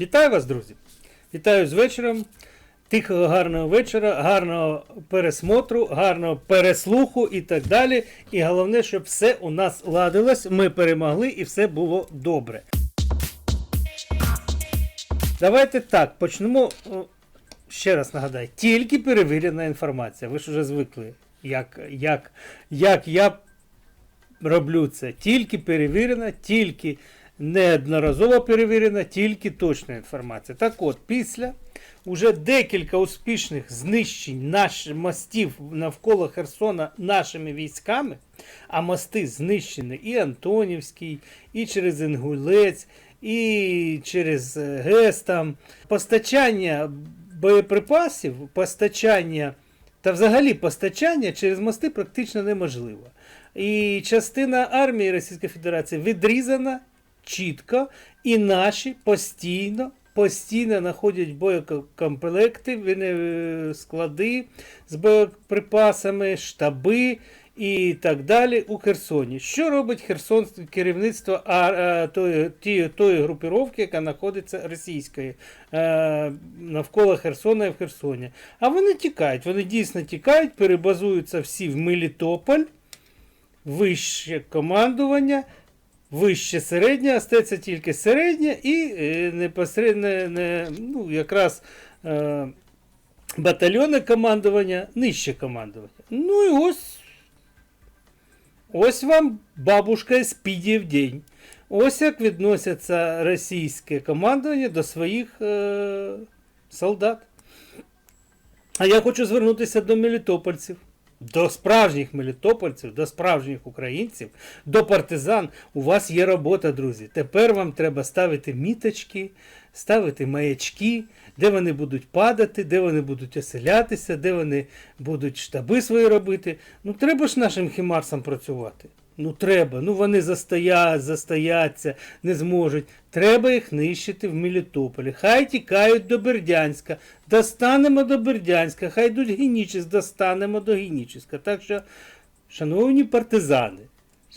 Вітаю вас, друзі! Вітаю з вечором. Тихого гарного вечора, гарного пересмотру, гарного переслуху і так далі. І головне, щоб все у нас ладилось, ми перемогли і все було добре. Давайте так, почнемо. Ще раз нагадаю, тільки перевірена інформація. Ви ж вже звикли, як, як, як я роблю це. Тільки перевірена, тільки неодноразово перевірена, тільки точна інформація. Так от, після уже декілька успішних знищень наших мостів навколо Херсона нашими військами, а мости знищені і Антонівський, і через Інгулець, і через е, ГЕС там. Постачання боєприпасів, постачання та взагалі постачання через мости практично неможливо. І частина армії Російської Федерації відрізана чітко, і наші постійно. Постійно знаходять боєкомплекти, склади з боєприпасами, штаби і так далі у Херсоні. Що робить Херсон керівництво а, а, тої, тієї, тої групіровки, яка знаходиться російської е, навколо Херсона і в Херсоні? А вони тікають, вони дійсно тікають, перебазуються всі в Мелітополь, вище командування. Вище середнє, остається тільки середнє і е, непосередньо не, ну, якраз е, батальйони командування, нижче командування. Ну і ось ось вам бабушка Спідів день. Ось як відносяться російське командування до своїх е, солдат. А я хочу звернутися до мелітопольців. До справжніх мелітопольців, до справжніх українців, до партизан. У вас є робота, друзі. Тепер вам треба ставити міточки, ставити маячки, де вони будуть падати, де вони будуть оселятися, де вони будуть штаби свої робити. Ну, треба ж нашим хімарсам працювати. Ну, треба. Ну вони застоять, застояться, не зможуть. Треба їх нищити в Мелітополі. Хай тікають до Бердянська. Достанемо до Бердянська, хай йдуть Генічіс, достанемо до Генічіска. Так що, шановні партизани,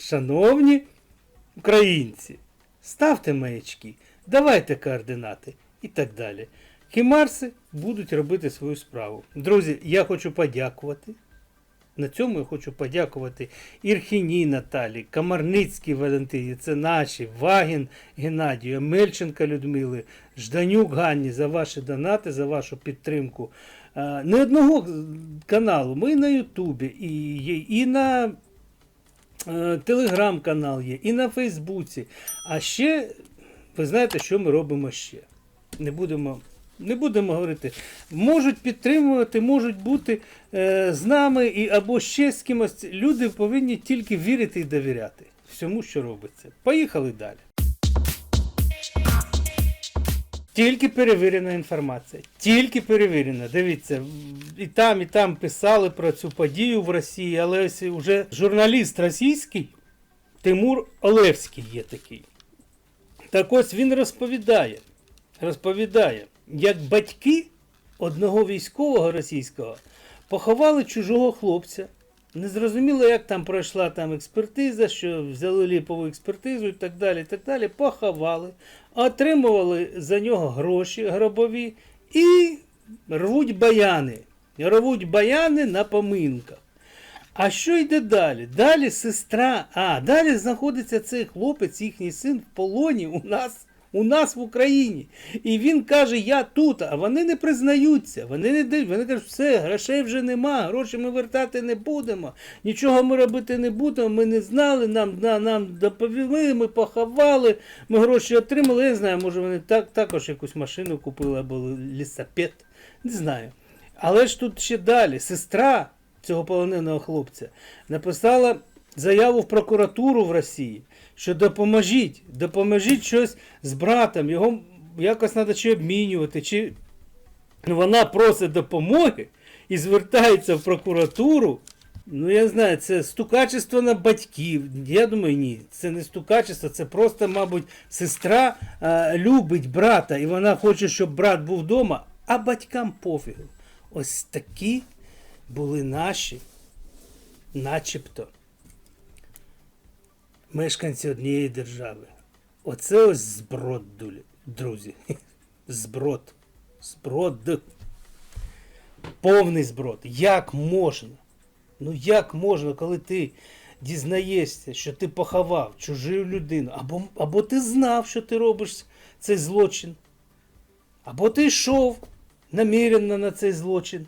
шановні українці, ставте маячки, давайте координати і так далі. Хімарси будуть робити свою справу. Друзі, я хочу подякувати. На цьому я хочу подякувати Ірхіній Наталі, Камарницькій Валентині, це наші, Вагін Геннадію, Мельченка Людмили, Жданюк Ганні за ваші донати, за вашу підтримку. Не одного каналу, ми на Ютубі, і, і на е, Телеграм-канал є, і на Фейсбуці. А ще, ви знаєте, що ми робимо ще. Не будемо не будемо говорити. Можуть підтримувати, можуть бути е, з нами і або ще з кимось. Люди повинні тільки вірити і довіряти всьому, що робиться. Поїхали далі. Тільки перевірена інформація. Тільки перевірена. Дивіться, і там, і там писали про цю подію в Росії, але ось вже журналіст російський Тимур Олевський є такий. Так ось він розповідає, розповідає, як батьки одного військового російського поховали чужого хлопця. Незрозуміло, як там пройшла там експертиза, що взяли ліпову експертизу і так далі. так далі, Поховали, отримували за нього гроші гробові і рвуть баяни. Рвуть баяни на поминках. А що йде далі? Далі сестра, а далі знаходиться цей хлопець, їхній син в полоні у нас. У нас в Україні. І він каже, я тут, а вони не признаються, вони не дають, вони кажуть, все, грошей вже нема, гроші ми вертати не будемо, нічого ми робити не будемо, ми не знали, нам на, нам доповіли, ми поховали, ми гроші отримали. Я не знаю, може вони так, також якусь машину купили або лісапет, не знаю. Але ж тут ще далі, сестра цього полоненого хлопця написала заяву в прокуратуру в Росії що допоможіть, допоможіть щось з братом, його якось треба чи обмінювати, чи вона просить допомоги і звертається в прокуратуру. Ну, я знаю, це стукачество на батьків. Я думаю, ні, це не стукачество, це просто, мабуть, сестра а, любить брата, і вона хоче, щоб брат був вдома, а батькам пофігу. Ось такі були наші, начебто мешканці однієї держави. Оце ось зброд, друзі. зброд. Зброд. Повний зброд. Як можна? Ну як можна, коли ти дізнаєшся, що ти поховав чужу людину, або, або ти знав, що ти робиш цей злочин, або ти йшов наміренно на цей злочин.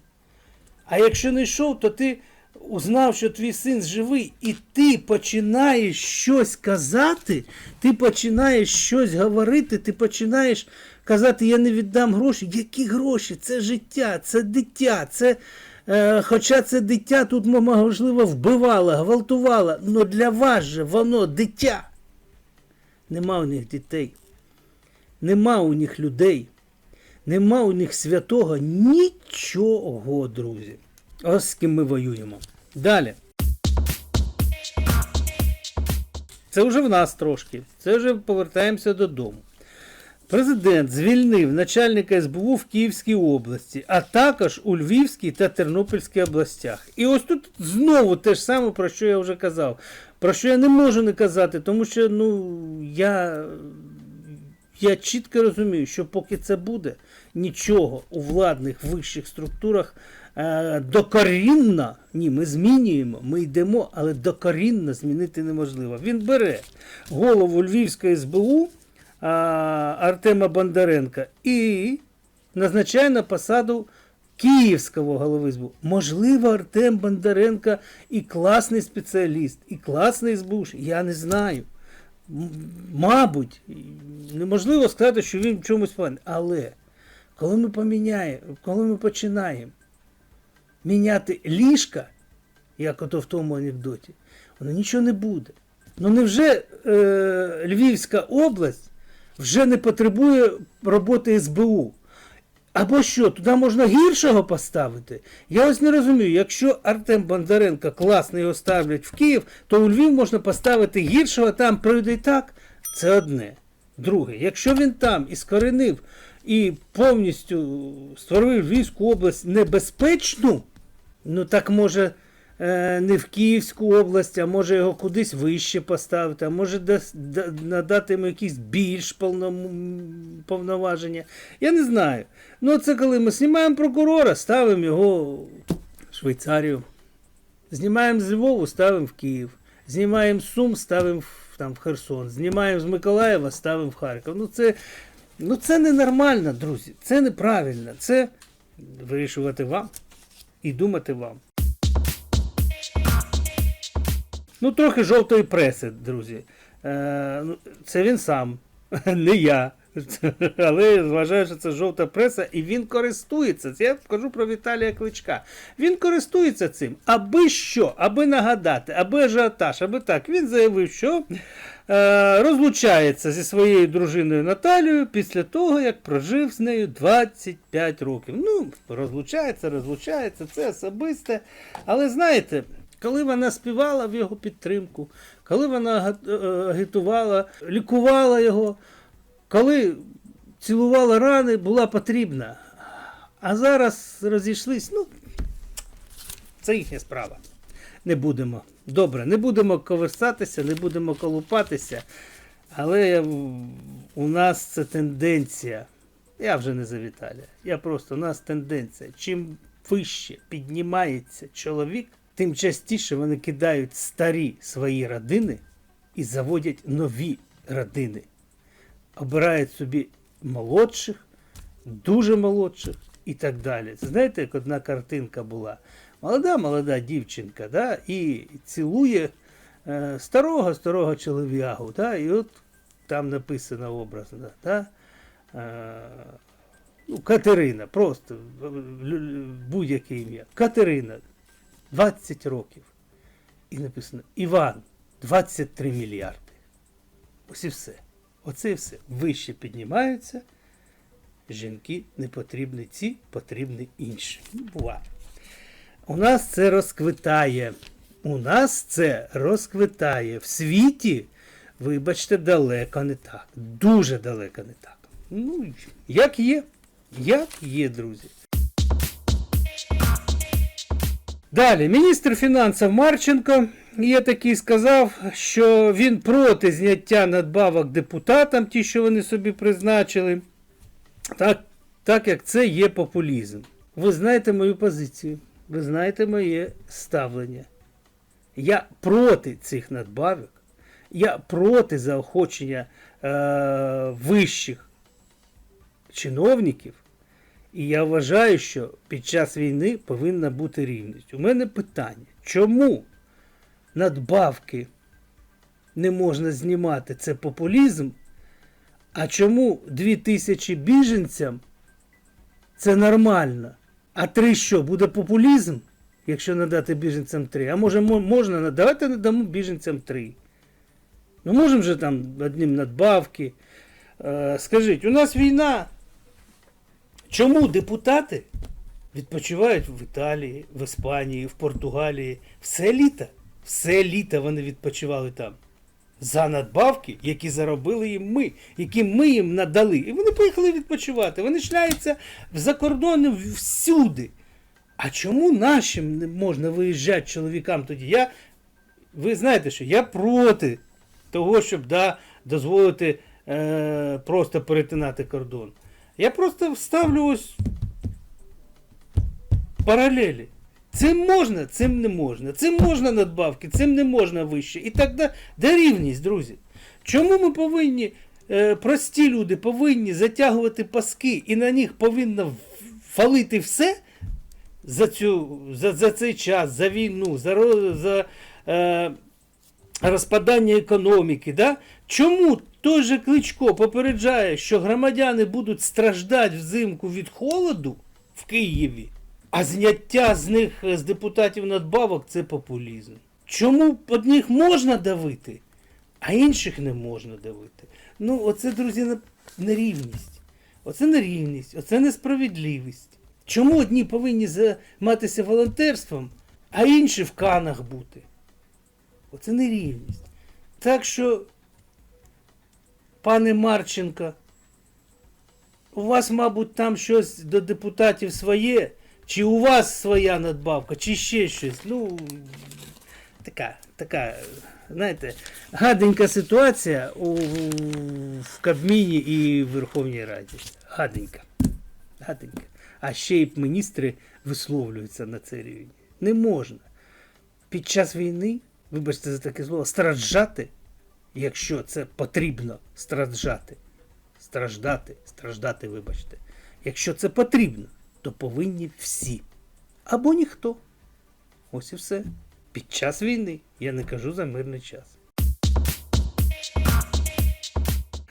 А якщо не йшов, то ти узнав, що твій син живий, і ти починаєш щось казати, ти починаєш щось говорити, ти починаєш казати, я не віддам гроші. Які гроші? Це життя, це дитя, це. Е, хоча це дитя тут, мама, можливо, вбивало, гвалтувало, але для вас же воно дитя. Нема у них дітей, нема у них людей, нема у них святого нічого, друзі. Ось з ким ми воюємо. Далі. Це вже в нас трошки. Це вже повертаємося додому. Президент звільнив начальника СБУ в Київській області, а також у Львівській та Тернопільській областях. І ось тут знову те ж саме, про що я вже казав. Про що я не можу не казати, тому що ну, я, я чітко розумію, що поки це буде, нічого у владних вищих структурах докорінно, ні, ми змінюємо, ми йдемо, але докорінно змінити неможливо. Він бере голову Львівської СБУ. Артема Бондаренка і назначає на посаду Київського голови СБУ. Можливо, Артем Бондаренко і класний спеціаліст, і класний СБУш, я не знаю. Мабуть, неможливо сказати, що він в чомусь поганий. Але коли ми поміняємо, коли ми починаємо міняти ліжка, як ото в тому анекдоті, воно нічого не буде. Ну невже е, Львівська область вже не потребує роботи СБУ? Або що, туди можна гіршого поставити? Я ось не розумію, якщо Артем Бондаренко класно його ставлять в Київ, то у Львів можна поставити гіршого, там пройде і так. Це одне. Друге, якщо він там і скоренив і повністю створив Львівську область небезпечну, ну так може е, не в Київську область, а може його кудись вище поставити, а може надати йому якісь більш повноваження. Я не знаю. Ну, це коли ми знімаємо прокурора, ставимо його в Швейцарію. Знімаємо з Львову, ставимо в Київ. Знімаємо Сум, ставимо в, там, в Херсон. Знімаємо з Миколаєва, ставимо в Харків. Ну це, ну, це ненормально, друзі. Це неправильно. Це вирішувати вам і думати вам. Ну, трохи жовтої преси, друзі. Е, ну, це він сам, не я. Але вважаю, що це жовта преса, і він користується. Це я кажу про Віталія Кличка. Він користується цим. Аби що, аби нагадати, аби ажіотаж, аби так. Він заявив, що е, розлучається зі своєю дружиною Наталією після того, як прожив з нею 25 років. Ну, розлучається, розлучається, це особисте. Але знаєте. Коли вона співала в його підтримку, коли вона е, агітувала, лікувала його, коли цілувала рани, була потрібна. А зараз розійшлись, ну, це їхня справа. Не будемо. Добре, не будемо коверсатися, не будемо колупатися. Але у нас це тенденція. Я вже не за Віталія. Я просто у нас тенденція. Чим вище піднімається чоловік, тим частіше вони кидають старі свої родини і заводять нові родини. Обирають собі молодших, дуже молодших і так далі. Це знаєте, як одна картинка була. Молода, молода дівчинка, да, і цілує е, старого старого чолов'ягу. Да, і от там написано образно. Да, е, ну, Катерина, просто будь-яке ім'я. Катерина, 20 років. І написано Іван, 23 мільярди. Ось і все. Оце все. Вище піднімаються. Жінки не потрібні ці, потрібні інші. Ну. У нас це розквитає. У нас це розквитає. В світі, вибачте, далеко не так. Дуже далеко не так. Ну, як є. Як є, друзі. Далі, міністр фінансів Марченко є такий сказав, що він проти зняття надбавок депутатам, ті, що вони собі призначили. так, так як це є популізм. Ви знаєте мою позицію, ви знаєте моє ставлення. Я проти цих надбавок, я проти заохочення е, вищих чиновників. І я вважаю, що під час війни повинна бути рівність. У мене питання, чому надбавки не можна знімати? Це популізм? А чому 2000 біженцям це нормально? А три що, буде популізм, якщо надати біженцям три? А може можна на- давайте надамо біженцям три. Ну можемо же там одним надбавки. Е, скажіть, у нас війна. Чому депутати відпочивають в Італії, в Іспанії, в Португалії все літо? Все літо вони відпочивали там. За надбавки, які заробили їм ми, які ми їм надали. І вони поїхали відпочивати. Вони шляються за кордоном всюди. А чому нашим не можна виїжджати чоловікам тоді? Я, ви знаєте, що я проти того, щоб да, дозволити е, просто перетинати кордон. Я просто вставлю ось паралелі. Цим можна, цим не можна. Цим можна надбавки, цим не можна вище. І так далі. Де рівність, друзі? Чому ми повинні, е, прості люди, повинні затягувати паски і на них повинно фалити все за, цю, за, за цей час, за війну, за, за е, розпадання економіки. Да? Чому той же Кличко попереджає, що громадяни будуть страждати взимку від холоду в Києві, а зняття з них е, з депутатів надбавок це популізм? Чому одних можна давити, а інших не можна давити? Ну, оце, друзі, нерівність. Оце нерівність, оце несправедливість. Чому одні повинні займатися волонтерством, а інші в канах бути? Оце нерівність. Так що, пане Марченко, у вас, мабуть, там щось до депутатів своє, чи у вас своя надбавка, чи ще щось. Ну, така, така, знаєте, гаденька ситуація у, в Кабміні і в Верховній Раді. Гаденька. Гаденька. А ще й міністри висловлюються на цей рівень. Не можна під час війни, вибачте за таке слово, страждати, якщо це потрібно страждати. Страждати, страждати, вибачте. Якщо це потрібно, то повинні всі. Або ніхто. Ось і все. Під час війни. Я не кажу за мирний час.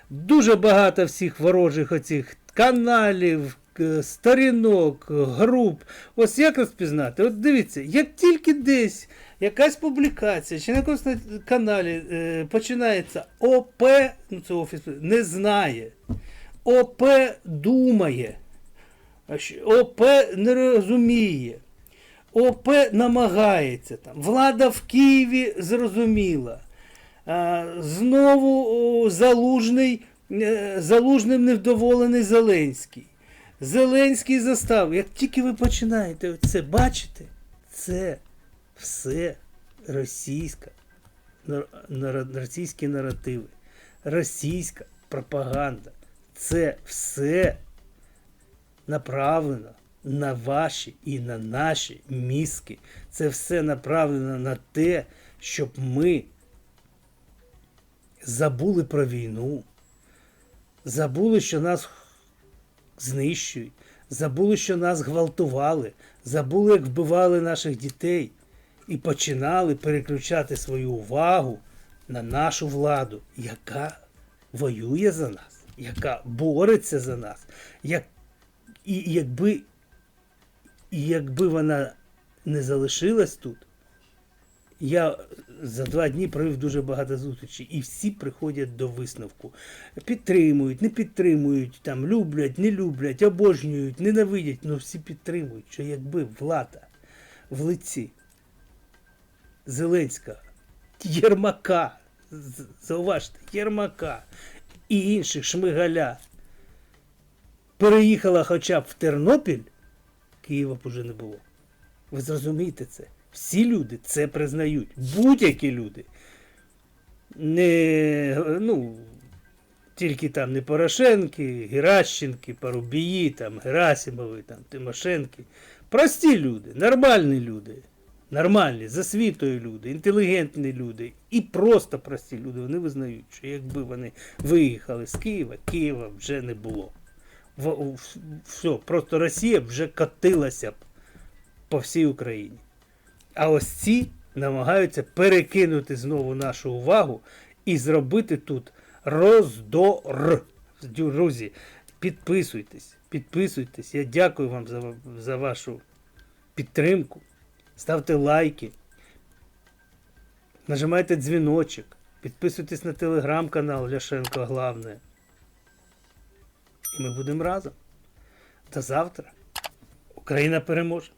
Дуже багато всіх ворожих оцих каналів, сторінок, груп. Ось як розпізнати? От дивіться, як тільки десь якась публікація чи на якомусь каналі е, починається ОП, ну це офіс, не знає. ОП думає. ОП не розуміє. ОП намагається там. Влада в Києві зрозуміла. Знову залужний, е, залужним невдоволений Зеленський. Зеленський застав. Як тільки ви починаєте це бачити, це все російська, російські наративи, російська пропаганда. Це все направлено на ваші і на наші мізки. Це все направлено на те, щоб ми забули про війну, забули, що нас знищують, забули, що нас гвалтували, забули, як вбивали наших дітей, і починали переключати свою увагу на нашу владу, яка воює за нас, яка бореться за нас. Як... І якби, якби вона не залишилась тут, я за два дні провів дуже багато зустрічей, і всі приходять до висновку. Підтримують, не підтримують, там, люблять, не люблять, обожнюють, ненавидять, але всі підтримують, що якби влада в лиці Зеленського, Єрмака, зауважте, Єрмака і інших Шмигаля переїхала хоча б в Тернопіль, Києва б уже не було. Ви зрозумієте це? Всі люди це признають. Будь-які люди. Не, ну, Тільки там не Порошенки, Геращенки, Парубії, там, Герасимови, там, Тимошенки. Прості люди, нормальні люди. Нормальні, за люди, інтелігентні люди і просто прості люди. Вони визнають, що якби вони виїхали з Києва, Києва вже не було. В, в- все, просто Росія вже катилася б по всій Україні. А ось ці намагаються перекинути знову нашу увагу і зробити тут роздор. Друзі, підписуйтесь, підписуйтесь. Я дякую вам за, за вашу підтримку. Ставте лайки, нажимайте дзвіночок, підписуйтесь на телеграм-канал Ляшенко Главне. І ми будемо разом. До завтра. Україна переможе.